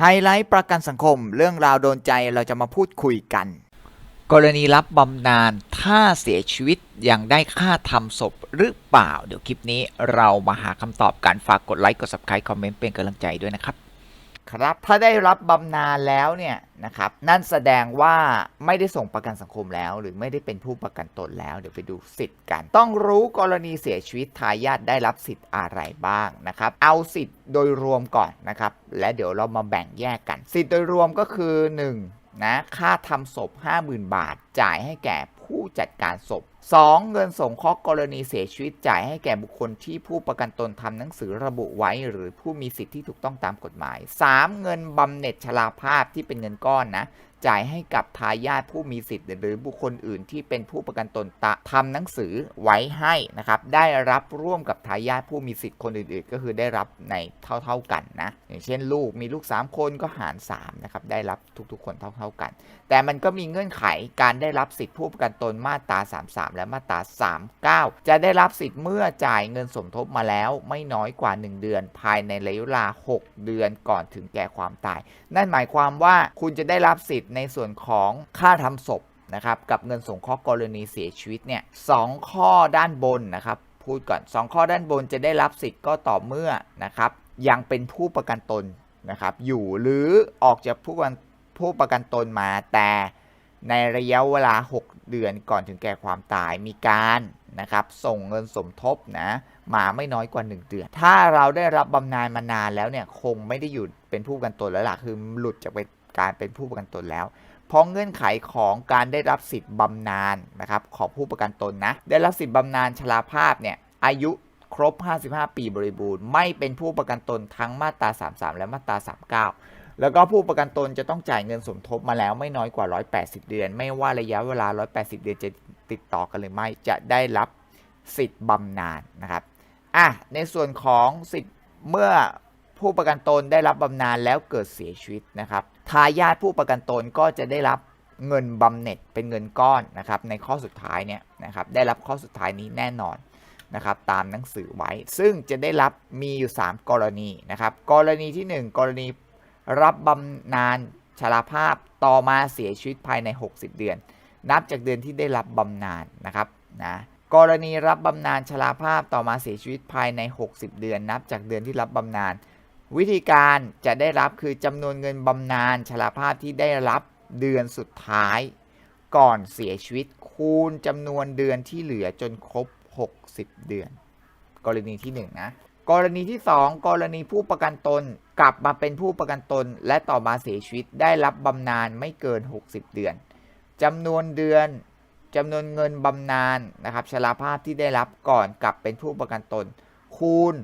ไฮไลท์ประกันสังคม เรื่องราวโดนใจเราจะมาพูดคุยกัน กรณีรับบำนาญถ้าเสียชีวิตยังได้ค่าทำศพหรือเปล่า เดี๋ยวคลิปนี้เรามาหาคำตอบกันฝากกดไลค์กด subscribe คอมเมนต์เป็นกำลังใจด้วยนะครับ ครับ ถ้าได้รับบำนาญแล้วเนี่ยนะครับนั่นแสดงว่าไม่ได้ส่งประกันสังคมแล้ว หรือไม่ได้เป็นผู้ประกันตนแล้ว เดี๋ยวไปดูสิทธิ์กัน ต้องรู้กรณีเสียชีวิตทายาทได้รับสิทธิ์อะไรบ้างนะครับ เอาสิทธิ์โดยรวมก่อนนะครับ และเดี๋ยวเรามาแบ่งแยกกัน สิทธิ์โดยรวมก็คือ 1. นะค่าทำศพ 50,000 บาท จ่ายให้แก่ผู้จัดการศพ 2. เงินสงเคราะห์กรณีเสียชีวิตจ่ายให้แก่บุคคลที่ผู้ประกันตนทำหนังสือระบุไว้ หรือผู้มีสิทธิ์ที่ถูกต้องตามกฎหมาย 3. เงินบำเหน็จชราภาพที่เป็นเงินก้อนนะ จ่ายให้กับทายาทผู้มีสิทธิ์หรือบุคคลอื่นที่เป็นผู้ประกันตนตะทำหนังสือไว้ให้นะครับ ได้รับร่วมกับทายาทผู้มีสิทธิ์คนอื่นๆ ก็คือได้รับในเท่า ๆกันนะ อย่างเช่น ลูกมีลูก 3 คนก็หาร3นะครับ ได้รับทุกๆ คนเท่า ๆกัน แต่มันก็มีเงื่อนไขการได้รับสิทธิผู้ประกันตนมาตรา 33และมาตรา 39 จะได้รับสิทธิ์เมื่อจ่ายเงินสมทบมาแล้วไม่น้อยกว่า 1 เดือน ภายในระยะเวลา 6 เดือนก่อนถึงแก่ความตาย นั่นหมายความว่าคุณจะได้รับสิทธิ์ในส่วนของค่าทำศพนะครับกับเงินสงเคราะห์กรณีเสียชีวิตเนี่ยสองข้อด้านบนนะครับพูดก่อน 2 ข้อด้านบนจะได้รับสิทธิ์ก็ต่อเมื่อนะครับยังเป็นผู้ประกันตนนะครับอยู่หรือออกจากผู้ประกันผู้ประกันตนมาแต่ ในระยะเวลา 6 เดือนก่อนถึงแก่ความตายมีการนะครับ ส่งเงินสมทบนะมาไม่น้อยกว่า 1 เดือน ถ้าเราได้รับบำนาญมานานแล้วเนี่ยคงไม่ได้อยู่เป็นผู้ประกันตนแล้วล่ะคือหลุดจากเป็นการเป็นผู้ประกันตนแล้ว เพราะเงื่อนไขของการได้รับสิทธิ์บำนาญนะครับของผู้ประกันตนนะ ได้รับสิทธิ์บำนาญชราภาพเนี่ยอายุครบ 55 ปีบริบูรณ์ ไม่เป็นผู้ประกันตนทั้งมาตรา 33 และมาตรา 39 แล้วก็ผู้ประกันตนจะต้องจ่ายเงินสมทบมาแล้วไม่น้อยกว่า 180 เดือน ไม่ว่าระยะเวลา 180 เดือนจะติดต่อกันหรือไม่จะได้รับสิทธิ์บำนาญนะครับอะในส่วนของสิทธิ์เมื่อผู้ประกันตนได้รับบำนาญแล้วเกิดเสียชีวิตนะครับทายาทผู้ประกันตนก็จะได้รับเงินบำเหน็จเป็นเงินก้อนนะครับในข้อสุดท้ายเนี่ยนะครับได้รับข้อสุดท้ายนี้แน่นอนนะครับตามหนังสือไว้ ซึ่งจะได้รับมีอยู่ 3 กรณีนะครับกรณีที่ 1 กรณี รับบำนาญชราภาพต่อมาเสียชีวิตภายใน 60 เดือน นับจากเดือนที่ได้รับบำนาญนะครับนะกรณีรับบำนาญชราภาพต่อมาเสียชีวิตภายใน 60 เดือน นับจากเดือนที่รับบำนาญวิธีการจะได้รับคือจำนวนเงินบำนาญชราภาพที่ได้รับเดือนสุดท้าย ก่อนเสียชีวิตคูณจำนวนเดือนที่เหลือจนครบ 60 เดือน กรณีที่1นงนะ กรณีที่ 2 กรณีผู้ประกันตนกลับมาเป็นผู้ประกันตน และต่อมาเสียชีวิตได้รับบำนาญไม่เกิน 60 เดือนจำนวนเดือนจำนวนเงินบำนาญนะครับชราภาพที่ได้รับก่อนกลับเป็นผู้ประกันตน คูณ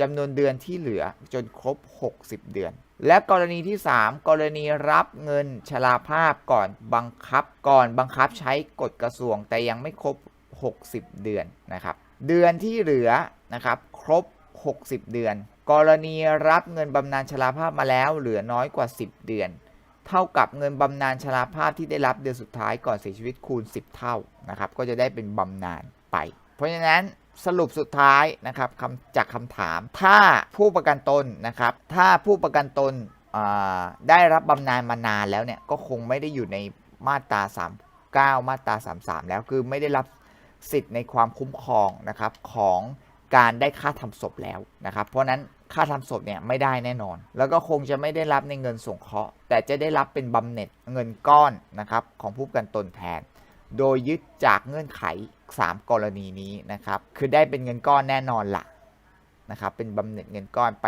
จำนวนเดือนที่เหลือจนครบ 60 เดือน และกรณีที่ 3 กรณีรับเงินชราภาพก่อนบังคับก่อนบังคับใช้กฎกระทรวงแต่ยังไม่ครบ 60 เดือนนะครับ เดือนที่เหลือนะครับครบ 60 เดือน กรณีรับเงินบำนาญชราภาพมาแล้วเหลือน้อยกว่า 10 เดือน เท่ากับเงินบำนาญชราภาพที่ได้รับเดือนสุดท้ายก่อนเสียชีวิตคูณ 10 เท่านะครับก็จะได้เป็นบำนาญไป เพราะฉะนั้นสรุปสุดท้ายนะครับคำจากคำถาม ถ้าผู้ประกันตนนะครับ ถ้าผู้ประกันตนได้รับบำนาญมานานแล้วเนี่ยก็คงไม่ได้อยู่ในมาตรา 39 มาตรา 33 แล้วคือไม่ได้รับสิทธิ์ในความคุ้มครองนะครับของ การได้ค่าทำศพแล้วนะครับเพราะนั้นค่าทำศพเนี่ยไม่ได้แน่นอน แล้วก็คงจะไม่ได้รับในเงินสงเคราะห์ แต่จะได้รับเป็นบำเหน็จเงินก้อนนะครับของผู้กันตนแทน โดยยึดจากเงื่อนไข 3 กรณีนี้นะครับคือได้เป็นเงินก้อนแน่นอนละนะครับเป็นบำเหน็จเงินก้อนไป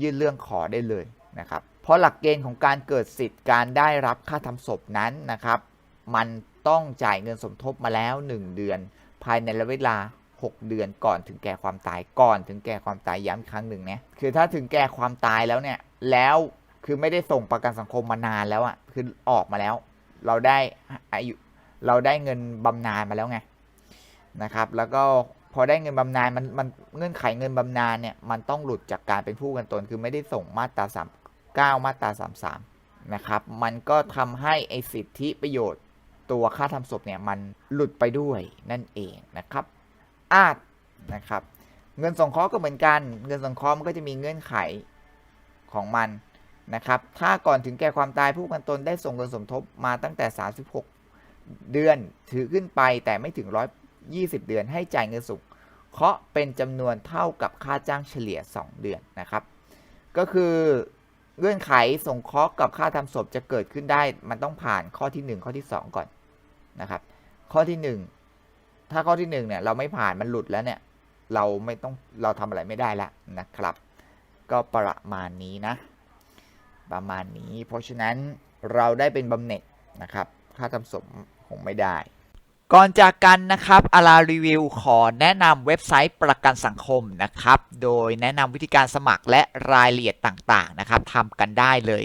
ยื่นเรื่องขอได้เลยนะครับเพราะหลักเกณฑ์ของการเกิดสิทธิ์การได้รับค่าทำศพนั้นนะครับ มันต้องจ่ายเงินสมทบมาแล้ว 1 เดือน ภายในระยะเวลา 6 เดือนก่อนถึงแก่ความตายก่อนถึงแก่ความตายย้ำอีกครั้งหนึ่งเนี่ยคือถ้าถึงแก่ความตายแล้วเนี่ย แล้วคือไม่ได้ส่งประกันสังคมมานานแล้วอะ่ะคือออกมาแล้ว เราได้อายุเราได้เงินบำนาญมาแล้วไงนะครับ แล้วก็พอได้เงินบำนาญมันมันเงื่อนไขเงินบำนาญเนี่ยมันต้องหลุดจากการเป็นผู้กันตน คือไม่ได้ส่งมาตราสามเก้ามาตราสามสามนะครับมันก็ทำให้ไอสิทธิประโยชน์ตัวค่าทำศพเนี่ยมันหลุดไปด้วยนั่นเองนะครับ อาจนะครับเงินสงเคราะห์ก็เหมือนกัน เงินสงเคราะห์มันก็จะมีเงื่อนไขของมันนะครับ ถ้าก่อนถึงแก่ความตายผู้ประกันตนได้ส่งเงินสมทบมาตั้งแต่ 36 เดือนถือขึ้นไปแต่ไม่ถึง 120 เดือน ให้จ่ายเงินสุงเคาะเป็นจำนวนเท่ากับค่าจ้างเฉลี่ย 2 เดือนนะครับ ก็คือเงื่อนไขสงเคราะห์กับค่าทำศพจะเกิดขึ้นได้ มันต้องผ่านข้อที่ 1 ข้อที่ 2 ก่อนนะครับ ข้อที่ 1 ถ้าข้อที่1เนี่ยเราไม่ผ่านมันหลุดแล้วเนี่ย เราไม่ต้องเราทำอะไรไม่ได้แล้วนะครับ ก็ประมาณนี้นะ ประมาณนี้ เพราะฉะนั้นเราได้เป็นบำเหน็จนะครับ ค่าทำศพคงไม่ได้ ก่อนจากกันนะครับอารารีวิวขอแนะนำเว็บไซต์ประกันสังคมนะครับ โดยแนะนำวิธีการสมัครและรายละเอียดต่างๆนะครับทำกันได้เลย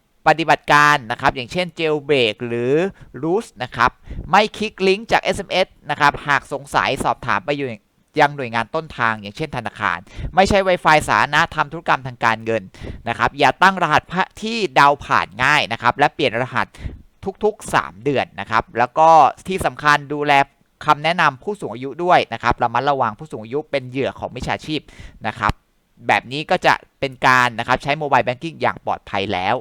ปฏิบัติการนะครับอย่างเช่น jailbreak หรือ root นะครับไม่คลิกลิงก์จาก SMS นะครับหากสงสัยสอบถามไปอยู่ยังหน่วยงานต้นทางอย่างเช่นธนาคาร ไม่ใช่ Wi-Fi สาธารณะทำธุรกรรมทางการเงินนะครับอย่าตั้งรหัสที่เดาผ่านง่ายนะครับและเปลี่ยนรหัสทุกๆ 3 เดือนนะครับแล้วก็ที่สำคัญดูแลคำแนะนำผู้สูงอายุด้วยนะครับระมัดระวังผู้สูงอายุเป็นเหยื่อของมิจฉาชีพนะครับแบบนี้ก็จะเป็นการนะครับใช้โมบายแบงกิ้งอย่างปลอดภัยแล้ว